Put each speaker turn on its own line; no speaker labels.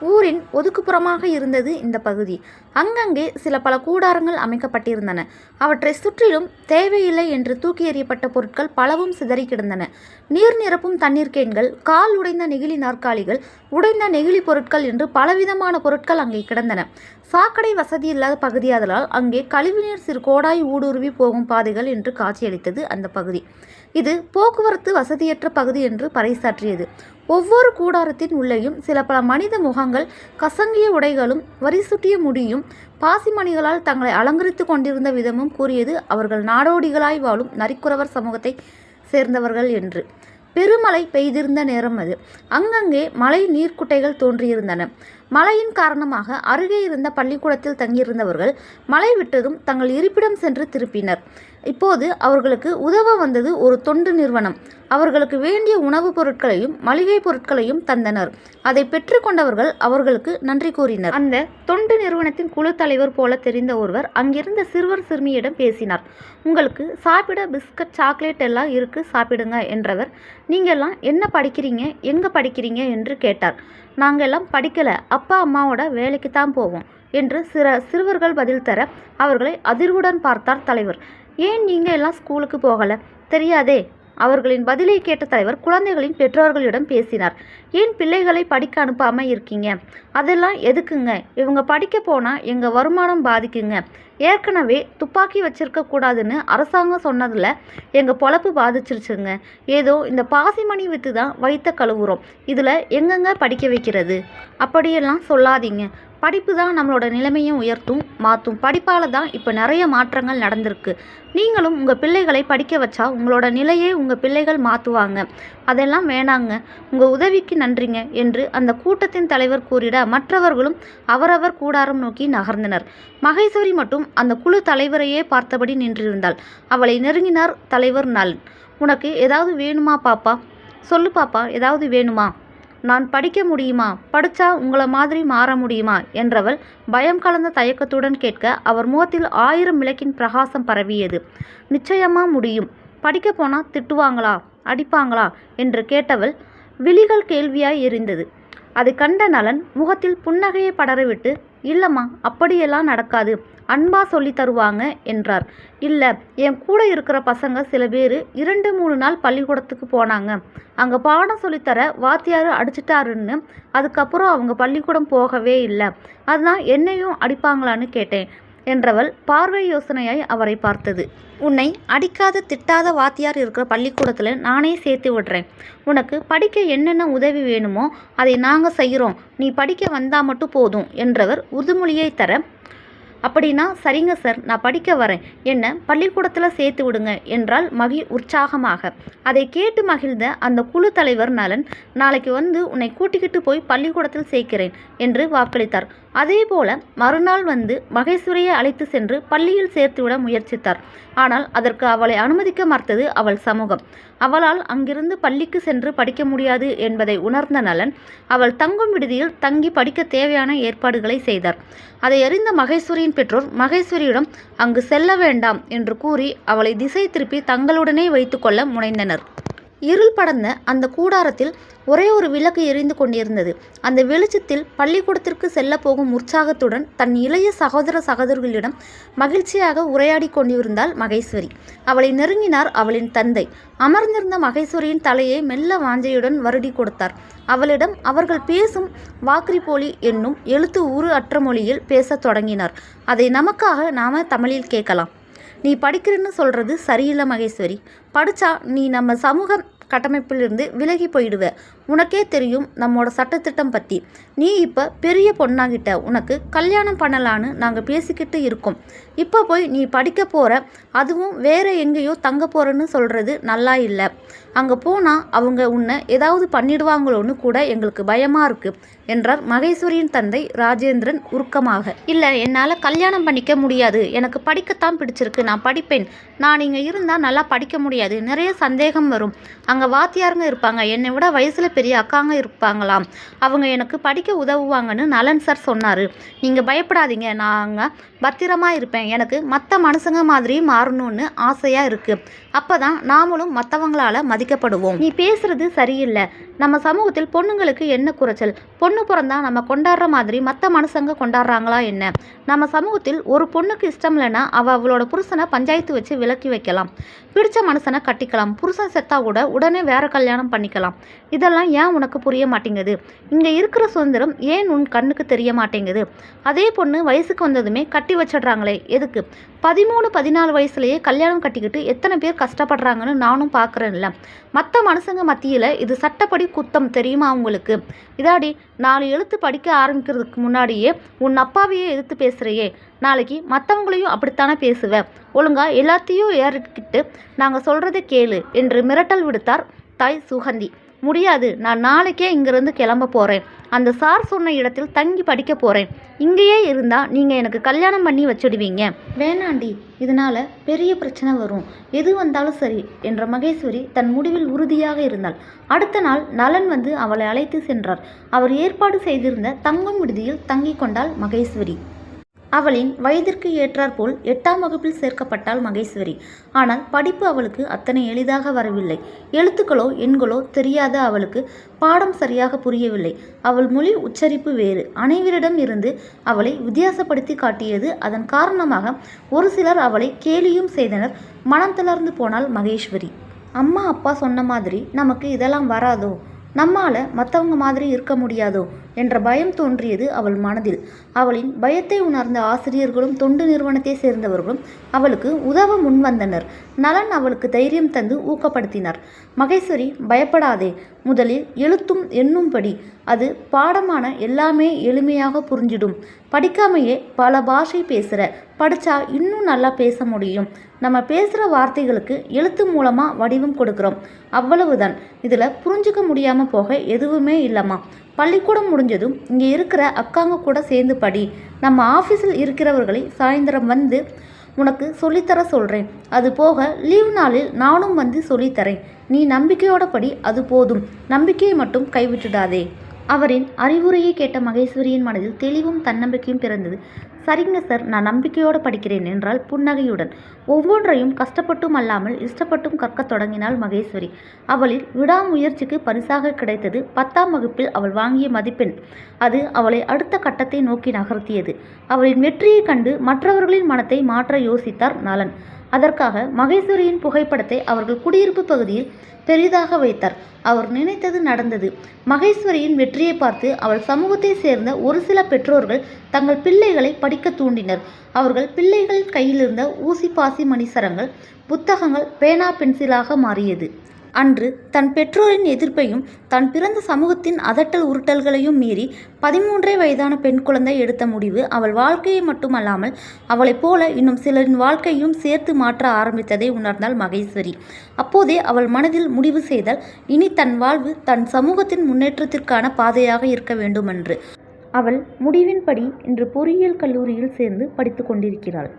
ஊரின் ஒதுக்குப்புறமாக இருந்தது இந்த பகுதி. அங்கங்கே சில பல கூடாரங்கள் அமைக்கப்பட்டிருந்தன. அவற்றை சுற்றிலும் தேவையில்லை என்று தூக்கி எறியப்பட்ட பொருட்கள் பலவும் சிதறி கிடந்தன. நீர் நிரப்பும் தண்ணீர் கேன்கள் கால் உடைந்த நெகிழி நாற்காலிகள் உடைந்த நெகிழி பொருட்கள் என்று பலவிதமான பொருட்கள் அங்கே கிடந்தன. சாக்கடை வசதி இல்லாத பகுதியாதலால் அங்கே கழிவுநீர் சிறு கோடாய் ஊடுருவி போகும் பாதைகள் என்று காட்சியளித்தது அந்த பகுதி. இது போக்குவரத்து வசதியற்ற பகுதி என்று பறைசாற்றியது. ஒவ்வொரு கூடாரத்தின் உள்ளேயும் சில பல மனித முகங்கள் கசங்கிய உடைகளும் வரிசுட்டிய முடியும். பாசிமணிகளால் தங்களை அலங்கரித்து கொண்டிருந்த விதமும் கூறியது அவர்கள் நாடோடிகளாய் வாழும் நரிக்குறவர் சமூகத்தை சேர்ந்தவர்கள் என்று. பெருமழை பெய்திருந்த நேரம் அது. அங்கங்கே மழை நீர்க்குட்டைகள் தோன்றியிருந்தன. மழையின் காரணமாக அருகே இருந்த பள்ளிக்கூடத்தில் தங்கியிருந்தவர்கள் மழை விட்டதும் தங்கள் இருப்பிடம் சென்று திருப்பினர். இப்போது அவர்களுக்கு உதவ வந்தது ஒரு தொண்டு நிறுவனம். அவர்களுக்கு வேண்டிய உணவுப் பொருட்களையும் மளிகை பொருட்களையும் தந்தனர். அதை பெற்றுக்கொண்டவர்கள் அவர்களுக்கு நன்றி கூறினர். அந்த தொண்டு நிறுவனத்தின் குழு தலைவர் போல தெரிந்த ஒருவர் அங்கிருந்த சிறுவர் சிறுமியிடம் பேசினார். உங்களுக்கு சாப்பிட பிஸ்கட் சாக்லேட் எல்லாம் இருக்கு சாப்பிடுங்க என்றவர் நீங்கள்லாம் என்ன படிக்கிறீங்க எங்கே படிக்கிறீங்க? என்று கேட்டார். நாங்கள் எல்லாம் படிக்கல அப்பா அம்மாவோட வேலைக்கு தான் போவோம் என்று சில சிறுவர்கள் பதில் தர அவர்களை அதிர்வுடன் பார்த்தார் தலைவர். ஏன் நீங்கள் எல்லாம் ஸ்கூலுக்கு போகலை? தெரியாதே அவர்களின் பதிலை கேட்ட தலைவர் குழந்தைகளின் பெற்றோர்களிடம் பேசினார். ஏன் பிள்ளைகளை படிக்க அனுப்பாமல் இருக்கீங்க? அதெல்லாம் எதுக்குங்க? இவங்க படிக்க போனால் எங்கள் வருமானம் பாதிக்குங்க. ஏற்கனவே துப்பாக்கி வச்சிருக்க கூடாதுன்னு அரசாங்கம் சொன்னதில் எங்கள் பொழப்பு பாதிச்சிருச்சுங்க. ஏதோ இந்த பாசிமணி விற்று தான் வைத்த கழுவுறோம். இதில் எங்கெங்க படிக்க வைக்கிறது? அப்படியெல்லாம் சொல்லாதீங்க. படிப்பு தான் நம்மளோட நிலைமையும் உயர்த்தும் மாற்றும் படிப்பால் தான் இப்போ நிறைய மாற்றங்கள் நடந்திருக்கு. நீங்களும் உங்கள் பிள்ளைகளை படிக்க வச்சா உங்களோட நிலையே உங்கள் பிள்ளைகள் மாற்றுவாங்க அதெல்லாம் வேணாங்க. உங்கள் உதவிக்கு நன்றிங்க என்று அந்த கூட்டத்தின் தலைவர் கூறிட மற்றவர்களும் அவரவர் கூடாரம் நோக்கி நகர்ந்தனர். மகேஸ்வரி மட்டும் அந்த குழு தலைவரையே பார்த்தபடி நின்றிருந்தாள். அவளை நெருங்கினார் தலைவர் நலன் உனக்கு ஏதாவது வேணுமா பாப்பா? சொல்லு பாப்பா. ஏதாவது வேணுமா? நான் படிக்க முடியுமா? படிச்சா உங்களை மாதிரி மாற முடியுமா? என்றவள் பயம் கலந்த தயக்கத்துடன் கேட்க அவர் முகத்தில் ஆயிரம் விளக்கின் பிரகாசம் பரவியது. நிச்சயமா முடியும். படிக்க போனா திட்டுவாங்களா? அடிப்பாங்களா? என்று கேட்டவள் விழிகள் கேள்வியாய் எரிந்தது. அதை கண்ட நலன் முகத்தில் புன்னகையை படரவிட்டு இல்லம்மா அப்படியெல்லாம் நடக்காது. அன்பாக சொல்லி தருவாங்க என்றார். இல்லை என் கூட இருக்கிற பசங்க சில பேர் இரண்டு மூணு நாள் பள்ளிக்கூடத்துக்கு போனாங்க. அங்கே பாடம் சொல்லித்தர வாத்தியார் அடிச்சிட்டாருன்னு அதுக்கப்புறம் அவங்க பள்ளிக்கூடம் போகவே இல்லை. அதுதான் என்னையும் அடிப்பாங்களான்னு கேட்டேன் என்றவள் பார்வை யோசனையாய் அவரை பார்த்தது. உன்னை அடிக்காத திட்டாத வாத்தியார் இருக்கிற பள்ளிக்கூடத்தில் நானே சேர்த்து விடுறேன். உனக்கு படிக்க என்னென்ன உதவி வேணுமோ அதை நாங்கள் செய்கிறோம் நீ படிக்க வந்தால் மட்டும் போதும் என்றவர் உறுதிமொழியை தர அப்படின்னா சரிங்க சார் நான் படிக்க வரேன். என்ன பள்ளிக்கூடத்தில் சேர்த்து விடுங்க என்றால் மகி உற்சாகமாக. அதை கேட்டு மகிழ்ந்த அந்த குழு தலைவர் நலன் நாளைக்கு வந்து உன்னை கூட்டிக்கிட்டு போய் பள்ளிக்கூடத்தில் சேர்க்கிறேன் என்று வாக்களித்தார். அதே போல மறுநாள் வந்து மகேஸ்வரியை அழைத்து சென்று பள்ளியில் சேர்த்துவிட முயற்சித்தார். ஆனால் அதற்கு அவளை அனுமதிக்க மறுத்தது அவள் சமூகம். அவளால் அங்கிருந்து பள்ளிக்கு சென்று படிக்க முடியாது என்பதை உணர்ந்த நலன் அவள் தங்கும் விடுதியில் தங்கி படிக்க தேவையான ஏற்பாடுகளை செய்தார். அதை அறிந்த மகேஸ்வரியின் பெற்றோர் மகேஸ்வரியிடம் அங்கு செல்ல வேண்டாம் என்று கூறி அவளை திசை திருப்பி தங்களுடனே வைத்துக்கொள்ள முனைந்தனர். இருள் படர்ந்த அந்த கூடாரத்தில் ஒரே ஒரு விளக்கு எரிந்து கொண்டிருந்தது. அந்த வெளிச்சத்தில் பள்ளிக்கூடத்திற்கு செல்ல போகும் உற்சாகத்துடன் தன் இளைய சகோதர சகோதரிகளிடம் மகிழ்ச்சியாக உரையாடி கொண்டிருந்தாள் மகேஸ்வரி. அவளை நெருங்கினார் அவளின் தந்தை. அமர்ந்திருந்த மகேஸ்வரியின் தலையை மெல்ல வாஞ்சையுடன் வருடி கொடுத்தார். அவளிடம் அவர்கள் பேசும் வாக்ரிபோலி என்னும் எழுத்து உரு அற்ற மொழியில் பேசத் தொடங்கினார். அதை நமக்காக நாம தமிழில் கேட்கலாம். நீ படிக்கிறேன்னு சொல்கிறது சரியில்லை மகேஸ்வரி. படித்தா நீ நம்ம சமூக கட்டமைப்பிலிருந்து விலகி போயிடுவ. உனக்கே தெரியும் நம்மோட சட்டத்திட்டம் பற்றி நீ இப்போ பெரிய பொண்ணாகிட்ட உனக்கு கல்யாணம் பண்ணலான்னு நாங்கள் பேசிக்கிட்டு இருக்கோம். இப்போ போய் நீ படிக்க போகிற அதுவும் வேற எங்கேயோ தங்க போகிறேன்னு சொல்கிறது நல்லா இல்லை. அங்கே போனால் அவங்க உன்னை ஏதாவது பண்ணிடுவாங்களோன்னு கூட எங்களுக்கு பயமாக இருக்குது என்றார் மகேஸ்வரியின் தந்தை ராஜேந்திரன் உருக்கமாக. இல்லை என்னால் கல்யாணம் பண்ணிக்க முடியாது. எனக்கு படிக்கத்தான் பிடிச்சிருக்கு. நான் படிப்பேன். நான் இங்கே இருந்தால் நல்லா படிக்க முடியாது. நிறைய சந்தேகம் வரும். அங்கே வாத்தியாருங்க இருப்பாங்க. என்னை விட வயசில் பெரிய அக்காங்க இருப்பாங்களாம். அவங்க எனக்கு படிக்க உதவுவாங்கன்னு நலன் சார் சொன்னார். நீங்கள் பயப்படாதீங்க. நாங்கள் பத்திரமா இருப்பேன். எனக்கு மற்ற மனுஷங்க மாதிரி மாறணும்னு ஆசையாக இருக்குது அப்பதான் நாமளும் மற்றவங்களால மதிக்கப்படுவோம். நீ பேசுறது சரியில்லை. நம்ம சமூகத்தில் பொண்ணுங்களுக்கு என்ன குறைச்சல்? பொண்ணு பிறந்தா நம்ம கொண்டாடுற மாதிரி மற்ற மனுஷங்க கொண்டாடுறாங்களா என்ன? நம்ம சமூகத்தில் ஒரு பொண்ணுக்கு இஷ்டம் இல்லைன்னா அவள் அவளோட புருஷனை பஞ்சாயத்து வச்சு விலக்கி வைக்கலாம். பிடிச்ச மனுஷனை கட்டிக்கலாம். புருஷன் செத்தா கூட உடனே வேற கல்யாணம் பண்ணிக்கலாம். இதெல்லாம் ஏன் உனக்கு புரிய மாட்டேங்குது? இங்கே இருக்கிற சுதந்திரம் ஏன் உன் கண்ணுக்கு தெரிய மாட்டேங்குது? அதே பொண்ணு வயசுக்கு வந்ததுமே கட்டி வச்சிடுறாங்களே. எதுக்கு? பதிமூணு பதினாலு வயசுலயே கல்யாணம் கட்டிக்கிட்டு எத்தனை பேர் கஷ்டப்படுறாங்கன்னு நானும் பார்க்குறேன்ல மற்ற மனுஷங்க மத்தியில் இது சட்டப்படி குத்தம் தெரியுமா உங்களுக்கு? இதாடி நாலு எழுத்து படிக்க ஆரம்பிக்கிறதுக்கு முன்னாடியே உன் அப்பாவையே எதிர்த்து பேசுகிறையே நாளைக்கு மற்றவங்களையும் அப்படித்தானே பேசுவேன் ஒழுங்காக எல்லாத்தையும் ஏறிக்கிட்டு நாங்கள் சொல்கிறத கேளு என்று மிரட்டல் விடுத்தார் தாய் சுகந்தி. முடியாது. நான் நாளைக்கே இங்கிருந்து கிளம்ப போகிறேன் அந்த சார் சொன்ன இடத்தில் தங்கி படிக்க போகிறேன் இங்கேயே இருந்தால் நீங்கள் எனக்கு கல்யாணம் பண்ணி வச்சிடுவீங்க. வேணாண்டி. இதனால் பெரிய பிரச்சனை வரும். எது வந்தாலும் சரி என்ற மகேஸ்வரி தன் முடிவில் உறுதியாக இருந்தாள். அடுத்த நாள் நலன் வந்து அவளை அழைத்து சென்றார். அவர் ஏற்பாடு செய்திருந்த தங்கும் விடுதியில் தங்கிக் கொண்டாள் மகேஸ்வரி. அவளின் வயதிற்கு ஏற்றாற்போல் எட்டாம் வகுப்பில் சேர்க்கப்பட்டாள் மகேஸ்வரி. ஆனால் படிப்பு அவளுக்கு அத்தனை எளிதாக வரவில்லை. எழுத்துக்களோ எண்களோ தெரியாத அவளுக்கு பாடம் சரியாக புரியவில்லை. அவள் மொழி உச்சரிப்பு வேறு. அனைவரிடம் இருந்து அவளை வித்தியாசப்படுத்தி காட்டியது அதன் காரணமாக ஒரு சிலர் அவளை கேலியும் செய்தனர். மனம் தளர்ந்து போனாள் மகேஸ்வரி. அம்மா அப்பா சொன்ன மாதிரி நமக்கு இதெல்லாம் வராதோ? நம்மால மற்றவங்க மாதிரி இருக்க முடியாதோ? என்ற பயம் தோன்றியது அவள் மனதில். அவளின் பயத்தை உணர்ந்த ஆசிரியர்களும் தொண்டு நிறுவனத்தை சேர்ந்தவர்களும் அவளுக்கு உதவ முன்வந்தனர். நலன் அவளுக்கு தைரியம் தந்து ஊக்கப்படுத்தினார். மகேஸ்வரி பயப்படாதே. முதலில் எழுத்தும் எண்ணும்படி அது பாடமான எல்லாமே எளிமையாக புரிஞ்சிடும். படிக்காமையே பல பாஷை பேசுகிற படித்தா இன்னும் நல்லா பேச முடியும். நம்ம பேசுகிற வார்த்தைகளுக்கு எழுத்து மூலமாக வடிவம் கொடுக்குறோம். அவ்வளவுதான். இதில் புரிஞ்சுக்க முடியாமல் போக எதுவுமே இல்லைம்மா. பள்ளிக்கூடம் முடிஞ்சதும் இங்கே இருக்கிற அக்காங்க கூட சேர்ந்து படி. நம்ம ஆஃபீஸில் இருக்கிறவர்களை சாயந்தரம் வந்து உனக்கு சொல்லித்தர சொல்கிறேன் அது போக லீவ் நாளில் நானும் வந்து சொல்லித்தரேன். நீ நம்பிக்கையோட படி அது போதும். நம்பிக்கையை மட்டும் கைவிட்டுடாதே. அவரின் அறிவுரையை கேட்ட மகேஸ்வரியின் மனதில் தெளிவும் தன்னம்பிக்கையும் பிறந்தது. சரிங்க சார். நான் நம்பிக்கையோடு படிக்கிறேன் என்றால் புன்னகையுடன். ஒவ்வொன்றையும் கஷ்டப்பட்டும் அல்லாமல் இஷ்டப்பட்டும் கற்கத் தொடங்கினாள் மகேஸ்வரி. அவளின் விடாமுயற்சிக்கு பரிசாக கிடைத்தது பத்தாம் வகுப்பில் அவள் வாங்கிய மதிப்பெண். அது அவளை அடுத்த கட்டத்தை நோக்கி நகர்த்தியது. அவளின் வெற்றியைக் கண்டு மற்றவர்களின் மனத்தை மாற்ற யோசித்தார் நலன். அதற்காக மகேஸ்வரியின் புகைப்படத்தை அவர்கள் குடியிருப்பு பகுதியில் பெரிதாக வைத்தார். அவர் நினைத்தது நடந்தது. மகேஸ்வரியின் வெற்றியை பார்த்து அவள் சமூகத்தை சேர்ந்த ஒரு சில பெற்றோர்கள் தங்கள் பிள்ளைகளை படிக்க தூண்டினர். அவர்கள் பிள்ளைகளின் கையிலிருந்த ஊசி பாசி மணிசரங்கள் புத்தகங்கள் பேனா பென்சிலாக மாறியது. அன்று தன் பெற்றோரின் எதிர்ப்பையும் தன் பிறந்த சமூகத்தின் அதட்டல் உருட்டல்களையும் மீறி பதிமூன்றே வயதான பெண் குழந்தை எடுத்த முடிவு அவள் வாழ்க்கையை மட்டுமல்லாமல் அவளைப் போல இன்னும் சிலரின் வாழ்க்கையும் சேர்த்து மாற்ற ஆரம்பித்ததை உணர்ந்தாள் மகேஸ்வரி. அப்போதே அவள் மனதில் முடிவு செய்தால் இனி தன் வாழ்வு தன் சமூகத்தின் முன்னேற்றத்திற்கான பாதையாக இருக்க வேண்டுமென்று. அவள் முடிவின்படி இன்று பொறியியல் கல்லூரியில் சேர்ந்து படித்து கொண்டிருக்கிறாள்.